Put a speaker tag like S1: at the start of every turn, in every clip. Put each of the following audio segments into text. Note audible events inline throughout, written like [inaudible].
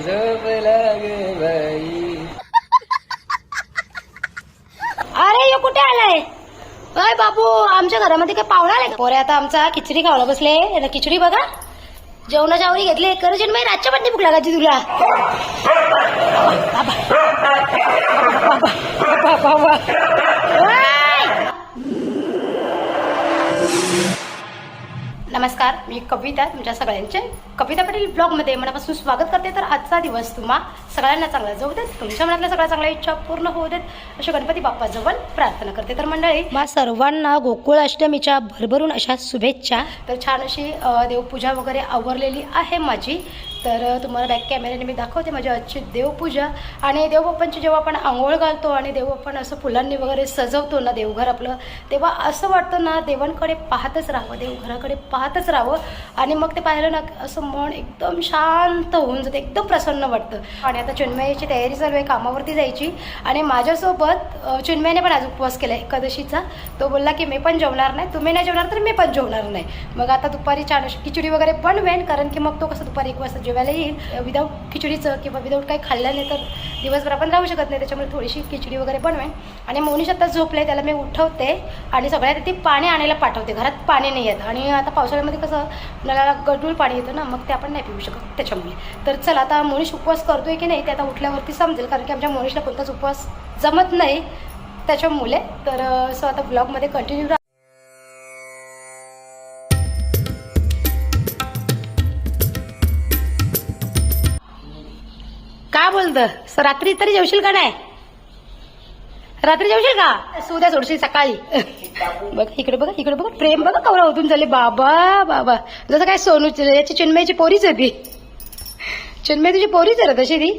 S1: झोप लागे बाई
S2: अरे यो कुठे आलाय अय बाबू आमच्या घरामध्ये काय पाहुणा आलाय का? पोरे आता आमचा खिचडी खावला बसले आता खिचडी बघा जेवणाच्या आवडी घेतले कर जन्म रातच्या पण भूक लागायची तुला बाबा. बाबा, बाबा. ओय! नमस्कार मी कविता तुमच्या सगळ्यांचे कविता पाटील ब्लॉगमध्ये मनापासून स्वागत करते. तर आजचा दिवस तुम्हा सगळ्यांना चांगला जाऊ देत. तुमच्या मनातल्या सगळ्या चांगल्या इच्छा पूर्ण होऊ देत. अशा गणपती बाप्पाजवळ प्रार्थना करते. तर मंडळी मा सर्वांना गोकुळ अष्टमीच्या भरभरून अशा शुभेच्छा. तर छान अशी देवपूजा वगैरे आवरलेली आहे माझी. तर तुम्हाला बॅक कॅमेऱ्याने मी दाखवते माझी आजची देवपूजा. आणि देवबाप्पांची जेव्हा आपण आंघोळ घालतो आणि देवबाप्पान असं फुलांनी वगैरे सजवतो ना देवघर आपलं तेव्हा असं वाटतं ना देवांकडे पाहतच राहावं देवघराकडे पाहतच राहावं. आणि मग ते पाहिलं ना असं मन एकदम शांत होऊन जातं एकदम प्रसन्न वाटतं. आणि आता चिन्मयाची तयारी चालू आहे कामावरती जायची. आणि माझ्यासोबत चिन्मयाने पण आज उपवास केला एकादशीचा. तो बोलला की मी पण जेवणार नाही. तुम्ही नाही जेवणार तर मी पण जेवणार नाही. मग आता दुपारी छान अशी खिचडी वगैरे बनवेन कारण की मग तो कसं दुपारी एक वाजता जेवायला येईल. विदाऊट खिचडीचं किंवा विदाऊट काही खाल्लं नाही तर दिवसभर आपण राहू शकत नाही. त्याच्यामुळे थोडीशी खिचडी वगैरे बनवेन. आणि मोनिश आता झोपले त्याला मी उठवते. आणि सगळ्यात ती पाणी आणायला पाठवते. घरात पाणी नाही येत. आणि आता पावसाळ्यामध्ये कसं नळाला गडूळ पाणी येतं ना मग ते आपण नाही पिऊ शकत त्याच्यामुळे. तर चला आता मोनिश उपवास करतोय की नाही ते आता उठल्यावरती समजेल कारण की आमच्या मोनिशला कोणताच उपवास जमत नाही त्याच्यामुळे. तर सो आता ब्लॉगमध्ये कंटिन्यू काय बोलतं रात्री तरी जेवशील का नाही? रात्री जेवशील का? उद्या सोडशील सकाळी. बघा इकडे बघा इकडे बघा. प्रेम बघा कवरा होतून झाले. बाबा बाबा. जसं काय सोनू याची चिन्मयची पोरीच होती चिन्मय तुझी पोरीच आहे तशी ती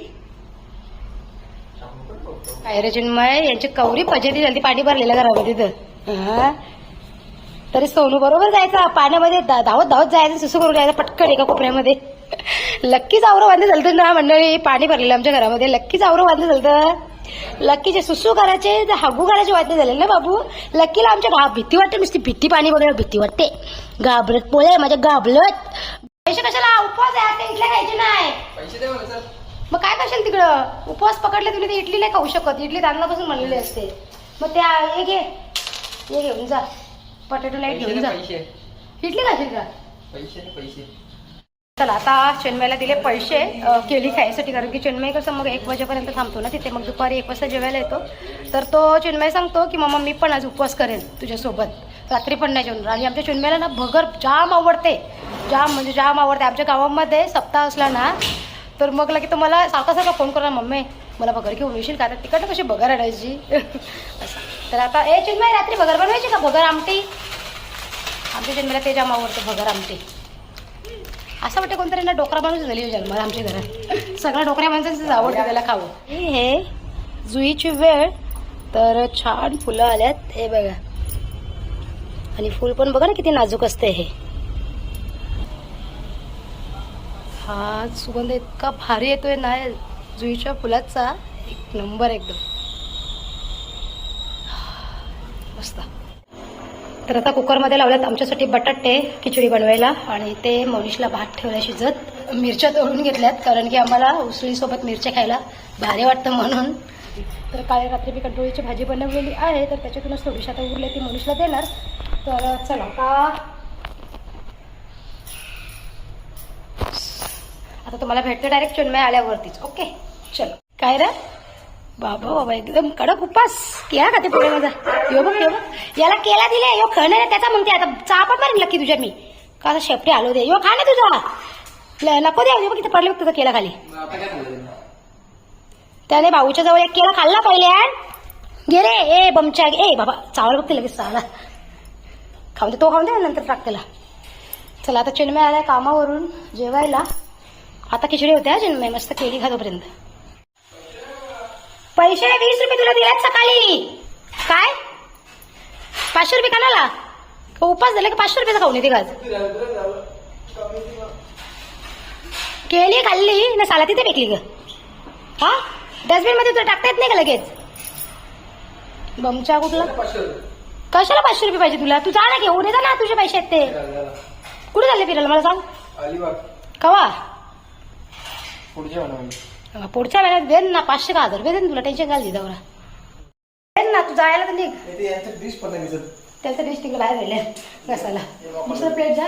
S2: काय रे चिन्मय? यांची कवरी पजेती झाली पाणी भरलेल्या घरामध्ये तर हा? तरी सोनू बरोबर जायचा. पाण्यामध्ये धावत धावत जायचं सुसू करून जायचं पटकन एका कोपऱ्यामध्ये. लक्कीच आवरं बांधलं झालं ना मंडळी. पाणी भरलेलं आमच्या घरामध्ये. लक्कीच आवरं बांधलं झालं लक्कीचे सुसू करायचे ते हागू करायचे वाटते झाले ना बाबू? लक्कीला आमच्या गा भीती वाटते नुसती भीती पाणी बघायला भीती वाटते. घाबरत पोळे माझ्या घाबरत. पैसे कशाला? उपवास आहे इडल्या खायचे नाही. मग काय करशील तिकडं? उपवास पकडले तुला ते इडली नाही खाऊ शकत. इडली तांदळापासून बनलेली असते. मग त्या हे घे. हे घेऊन जा. पटेटो
S1: लाइट
S2: घेऊन जा. इडली खाशील का?
S1: पैसे पैसे.
S2: चला आता चेन्मयला दिले पैसे केली केळी खायसाठी कारण की चेन्मय कसं मग एक वाजेपर्यंत थांबतो ना तिथे मग दुपारी एक वाजता जेवायला येतो. तर तो चिन्मय सांगतो की मम्मा मी पण आज उपवास करेन तुझ्यासोबत. रात्री पण नाही जेवणार. आणि आमच्या चिन्मयला ना भगर जाम आवडते. जाम म्हणजे जाम आवडते. आमच्या गावामध्ये सप्ताह असला ना तर मग लगे तुम्हाला मला सारखा सारखा फोन करा मम्मी मला भगर घेऊन येशील का? आता तिकडनं कशी भगर आणायची? असं [laughs] तर आता ए चिन्मय रात्री भगर बनवायची का? भगर आमटी? आमच्या चिन्मयला ते जाम आवडतं भगर आमटी. असं वाटतं कोणतरी ना डोकरा माणूस झाली जन्माला आमच्या घरात. सगळ्या डोकऱ्या माणसांचंच आवडतं त्याला खावं. हे जुईची वेळ. तर छान फुलं आल्यात. हे बघा. आणि फुल पण बघा ना किती नाजूक असते हे. हा सुगंध इतका भारी येतोय ना जुईच्या फुलाचा. एक नंबर एकदम. मस्त. तर आता कुकरमध्ये लावल्यात आमच्यासाठी बटाटे खिचडी बनवायला आणि ते मोनिशला भात ठेवल्या शिजत मिरच्या तळून घेतल्यात कारण की आम्हाला उसळीसोबत मिरच्या खायला भारी वाटतं म्हणून. तर काल रात्री मी कंटोळीची भाजी बनवलेली आहे तर त्याच्यातूनच थोडीशी आता उरले ती मोनिशला देणार. तर चला का आता तुम्हाला भेटते डायरेक्ट चिन्मय आल्यावरतीच. ओके चलो. काय रे? बाबा बाबा एकदम कडक उपास. केला का ते पुढे माझा? यो बघ यो बघ. याला केला दिले यो खाणे त्याचा म्हणते आता चापट मारेन लक्की तुझ्या मी. का आता शेपटी आलो दे. यो खा ना तुझा. ल- नको दे. बघ इथे पडले बघ तुझा केला खाली. त्याने भाऊच्या जवळ एक केला खाल्ला पहिले गे रे. ए बमच्या ए बाबा चावल बघते लगेच चावला. खाऊन दे तो खाऊन दे नंतर टाक त्याला. चला आता चिन्मय आलाय कामावरून जेवायला. आता खिचडी होते हा चिन्मय मस्त केली खातोपर्यंत पैसे वीस रुपये तुला दिलेत सकाळी. काय? पाचशे रुपये कानाला का उपास झाले का पाचशे रुपयाचा खाऊन येते आज? केली खाल्ली ना साला तिथे फेकली ग. हा? डस्टबिनमध्ये तुला टाकता येत नाही का लगेच? बमचा कुठला? कशाला पाचशे रुपये पाहिजे तुला? तू जा ना घेऊन येता ना तुझे पैसे आहेत ते. कुठे चालले फिरायला? मला सांग. कवा?
S1: पुढच्या
S2: पुढच्या महिन्यात देन ना पाचशे का हजार रुपये देन तुला टेन्शन घाल दिदावरा देन ना तू जायला तर निघ.
S1: ते यांचं डिश
S2: त्याचं डिस्टिक बाहेर राहिले कसाला दुसरं प्लेट जा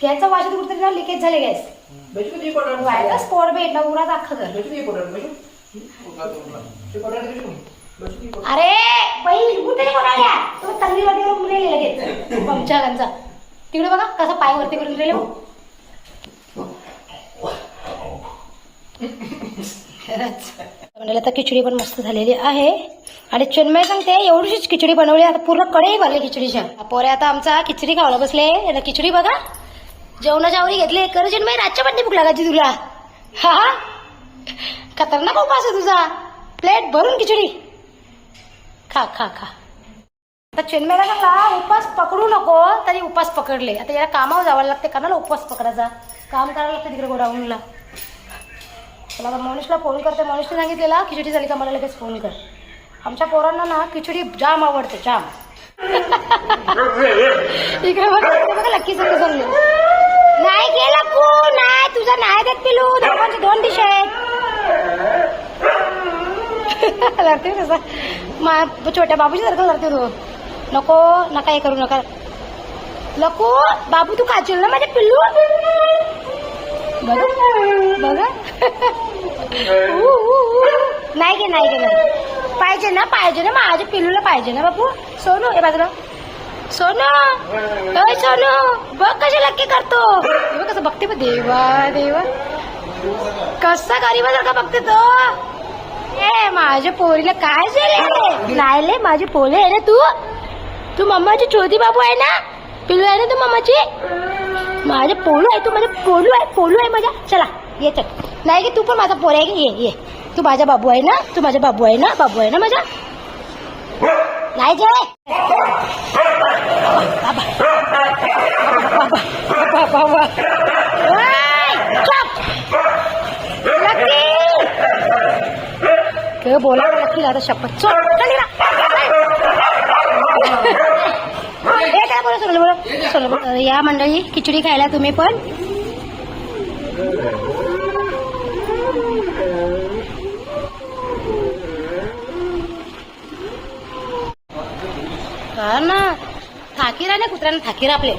S1: गॅसचं
S2: वाशा कुठतरी ना लिकेज झाले गॅस. व्हायला स्पॉट भेट ना उरात अख्खं घर. अरे बाई कुठे कोणाला? तो तंगडी वरती मुले लगेच [laughs] पंचागांचा तिकडे बघा कसा पाय वरती करून राहिले हो. खरंच. म्हणाला तर खिचडी पण मस्त झालेली आहे. आणि चिन्मय सांगते एवढीशीच खिचडी बनवली आता पूर्ण कडेही भरली खिचडीच्या. पोरे आता आमचा खिचडी खावला बसले. आता खिचडी बघा. जेवणाच्या आवरी घेतली. कर चिन्मय रातच्या पण भूक लागायची तुला. हा हा. खतरनाक उपास आहे तुझा. प्लेट भरून खिचडी. खा खा खा. आता चिन्मयला सांगला उपास पकडू नको तरी उपास पकडले. आता याला कामावर जावं लागते. कानाला उपास पकडायचा? काम करायला लागतं तिकडे गोडाऊनला. चला आता मोनिशला फोन करते मोनिशने सांगितलेला खिचडी झाली का मला लगेच फोन कर. आमच्या पोरांना ना खिचडी जाम आवडते जाम. इकडे बघा लक्की सगळं सांगले नाही गेला कोण नाही तुझा नाही देत पिलू. दोघांचे दोन डिश आहेत. लढते कसं मा छोट्या बाबूची सारखं लढते तू. नको नका हे करू नका. नको बाबू तू काचील ना माझ्या पिल्लू बघा. बघा. नाही गे नाही गे नाही. पाहिजे ना पाहिजे ना. माझ्या पिल्लूला पाहिजे ना बाबू सोनू हे बाजूला. सोनू. सोनू. बघ कशी लक्की करतो. बघ कसं बघते बघ. देवा देवा. कसा गरीबासारखा बघते तो. ए माझ्या पोरीला काय झाले नाही माझी पोले आहे ना तू. तू मम्माची छोटी बाबू आहे ना? पिलू आहे ना तू मम्माची माझे पोलू आहे तू माझे पोलू आहे पोलू आहे माझ्या चला ये चल. नाही की तू पण माझा पोर आहे की ये ये. तू माझा बाबू आहे ना? तू माझा बाबू आहे ना? बाबू आहे ना माझा? नाही जे बाबा. बाबा बोला लकी आता शपथ. चल चल. हे काय बोला सोनल बोला सोनल बोला. या मंडळी खिचडी खायला तुम्ही पण. हा ना थाकीर आहे ना कुत्र्यानं थाकीर आपले.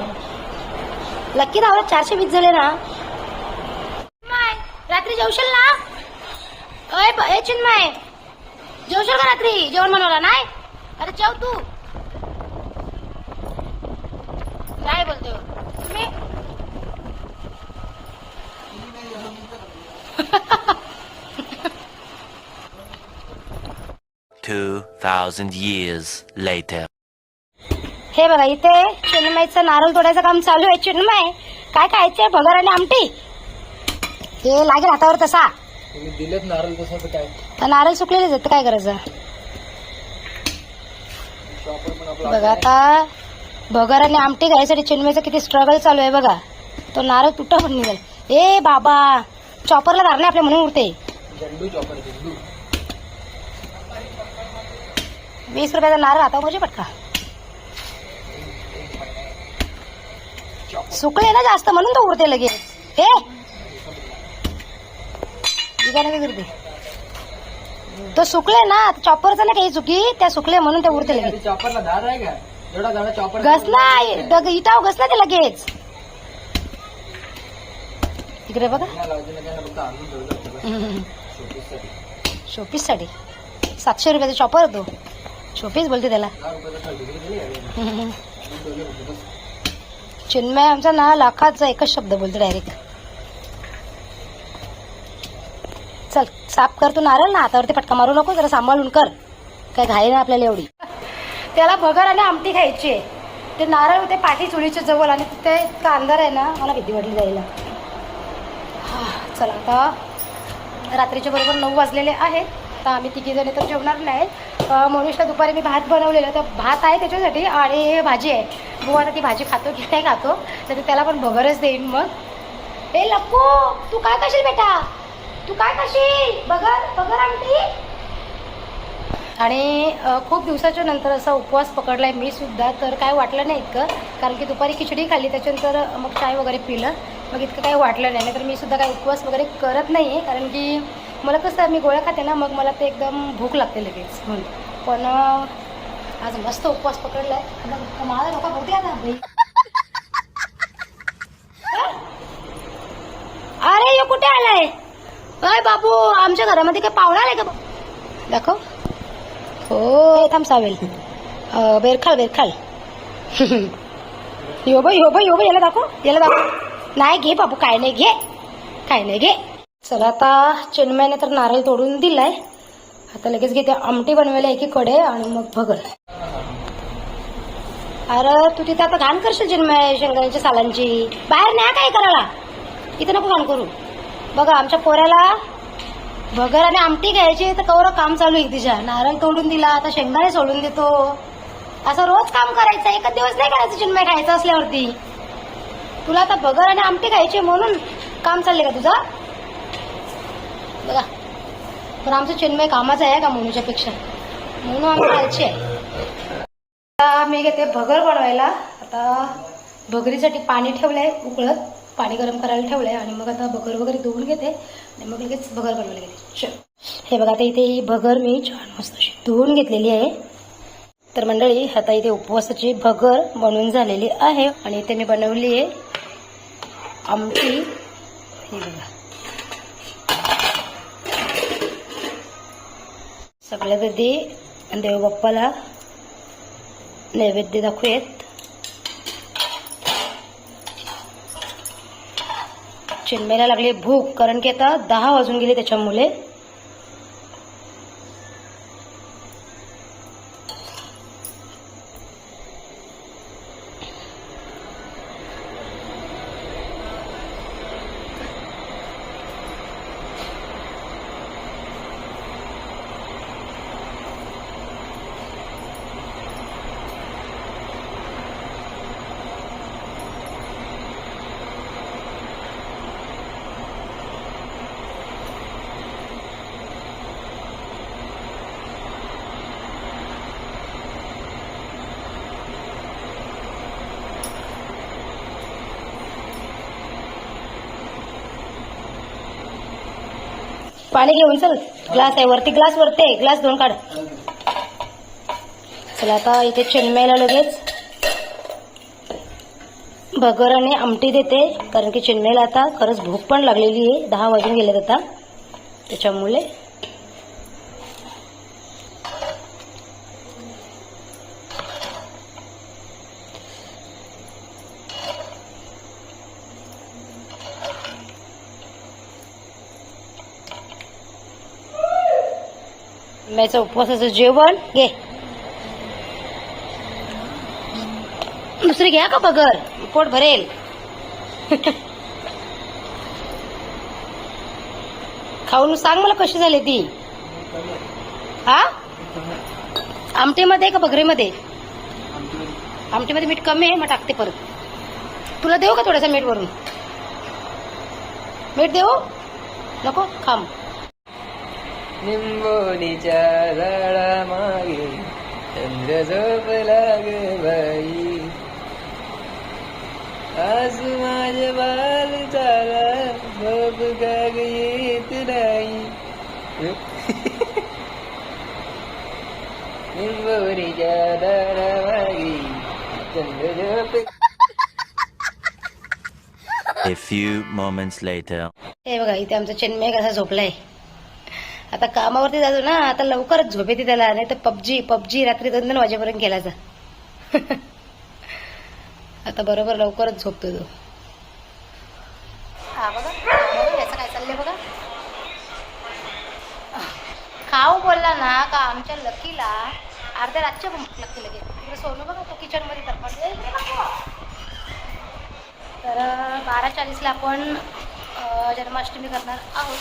S2: लक्की रावला चारशे वीस झाले ना. माय, रात्री जेवशील ना? अय चिन्मय. जेवशील का रात्री? जेवण बनवला नाही? अरे जेव तू. काय बोलते हो? तुम्ही
S3: Two thousand years later.
S2: हे बघा इथे चिन्मयचं नारळ तोडायचं काम चालू आहे. चिन्मय काय खायचंय? भगर आणि आमटी? ते लागेल हातावर तसा.
S1: तुम्ही दिलेत नारळ तसं तर काय?
S2: तर नारळ सुकलेलेच आहेत तर काय करायचं? बघा आता भगर आणि आमटी खायसाठी चिन्मयचं किती स्ट्रगल चालू आहे बघा. तो नारळ तुटा पण निघाल. ए बाबा! चॉपरला धारणे आपल्या म्हणून उरते वीस रुपयाचा नारळ आता म्हणजे पटका. सुकले ना जास्त म्हणून तो उरते लगेच. हे तो सुकले ना चॉपरचा ना काही चुकी? त्या सुकले म्हणून ते उरते लगेच.
S1: चॉपरला धार आहे का?
S2: घसला दग इटाव घसला ते लगेच. इकडे बघा. शोपीससाठी सातशे रुपयाचा चॉपर होतो शोपीस बोलते त्याला. चिन्मय आमचा ना लाखाचा एकच शब्द बोलतो डायरेक्ट चल साफ कर तू नारळ ना हातावरती पटका मारू नको जरा सांभाळून कर. काय घाई ना आपल्याला एवढी. त्याला भगर आणि आमटी खायची आहे. ते नारळ होते पाठी चुलीच्या जवळ आणि तिथे इतका अंधार आहे ना मला भीती वाटली जायला. हा, चला आता. रात्रीच्या बरोबर नऊ वाजलेले आहेत. आता आम्ही तिघीजण तर जेवणार नाही. मनुष्यला दुपारी मी भात बनवलेला तर भात आहे त्याच्यासाठी आणि भाजी आहे. भाऊ आता ती भाजी खातो की नाही खातो. तर त्याला पण भगरच देईन मग. ए लक्कू तू काय करशील बेटा? तू काय करशील बगर बगर आमटी? आणि खूप दिवसाच्या नंतर असा उपवास पकडला आहे मी सुद्धा तर काय वाटलं नाही इतकं. कारण की दुपारी खिचडी खाल्ली त्याच्यानंतर मग चाय वगैरे पिलं. मग इतकं काही वाटलं नाही. तर मी सुद्धा काही उपवास वगैरे करत नाही आहे कारण की मला कसं मी गोळ्या खाते ना मग मला ते एकदम भूक लागते लगेच म्हणून. पण आज मस्त उपवास पकडला आहे मला लोक बघते आता बाई. अरे कुठे आलाय? अय बाबू आमच्या घरामध्ये काय पाहुणा आलाय का दाखव. हो थांबसावेल बेरखाल बेरखाल यो बाई यो बाई यो बाई याला दाखव याला दाखव. नाही घे बाबू काय नाही घे. काय नाही घे. चला आता चिन्मयाने तर नारळ तोडून दिलाय. आता लगेच घेते आमटी बनवायला एकीकडे आणि मग भगर अरे तू तिथे आता घाण करशील चिन्मय शेंगाच्या सालांची. बाहेर नाही काय करायला. इथं नको घाण करू. बघा आमच्या पोऱ्याला भगर आणि आमटी घ्यायची तर कवर काम चालू आहे तिच्या. नारळ तोडून दिला आता शेंगदाणे सोडून देतो. असं रोज काम करायचं एकच दिवस नाही करायचं चिन्मय खायचं असल्यावरती. तुला आता भगर आणि आमटी खायची म्हणून काम चालले का तुझा? बघा. पण आमचं चिन्मय कामाचं आहे का मोनूच्या पेक्षा? म्हणून आम्ही खायची आहे. आता मी घेते भगर बनवायला. आता भगरीसाठी पाणी ठेवलंय उकळत. पाणी गरम करायला ठेवलंय आणि मग आता भगर वगैरे धुवून घेते आणि मग लगेच भगर बनवायला घेते चल. हे बघा आता इथे ही भगर मी छान मस्त अशी धुवून घेतलेली आहे. तर मंडळी आता इथे उपवासाची भगर बनवून झालेली आहे आणि इथे मी बनवली आहे आमटी. हे बघा. सगळ्यात आधी देवबाप्पाला नैवेद्य दाखवूयात. चिन्मेला लागली भूक कारण की आता दहा वाजून गेले त्याच्यामुळे. पाणी घेऊन चल. ग्लास आहे वरती ग्लास वरती आहे. ग्लास दोन काढ. चला आता इथे चिन्मयला लगेच भगर आणि आमटी देते कारण की चिन्मयला आता खरंच भूक पण लागलेली आहे. दहा वाजून गेलेत आता. त्याच्यामुळे आंब्याचं उपवासाचं जेवण घे. दुसरी घ्या का बगर? पोट भरेल. खाऊन सांग मला कशी झाली ती. हा? आमटीमध्ये का बगरेमध्ये? आमटीमध्ये मीठ कमी आहे मग टाकते परत. तुला देऊ का थोडंसं मीठ वरून? मीठ देऊ? नको? खांब
S1: निंबोनीच्या झाडामागे चंद्र झोपला ग बाई. आज माझ्या बाल झाला झोप का ग येत नाही. [laughs] निंबोनीच्या झाडामागे चंद्र झोप.
S3: A few moments later.
S2: हे बघा इथे आमचा चिन्मय कसा झोपलाय. आता कामावरती जातो ना आता लवकरच झोप येते त्याला नाही तर पबजी पबजी रात्री दोन दोन वाजेपर्यंत खेळायचा आता बरोबर लवकरच झोपतो तो. हा बघा याचं काय चाललंय बघा. खाऊ बोलला ना का आमच्या लकीला अर्ध्या रातच्या लकी लगे तिकडे सोनू बघा तो किचनमध्ये तरपडले तर बारा चाळीसला आपण जन्माष्टमी करणार आहोत.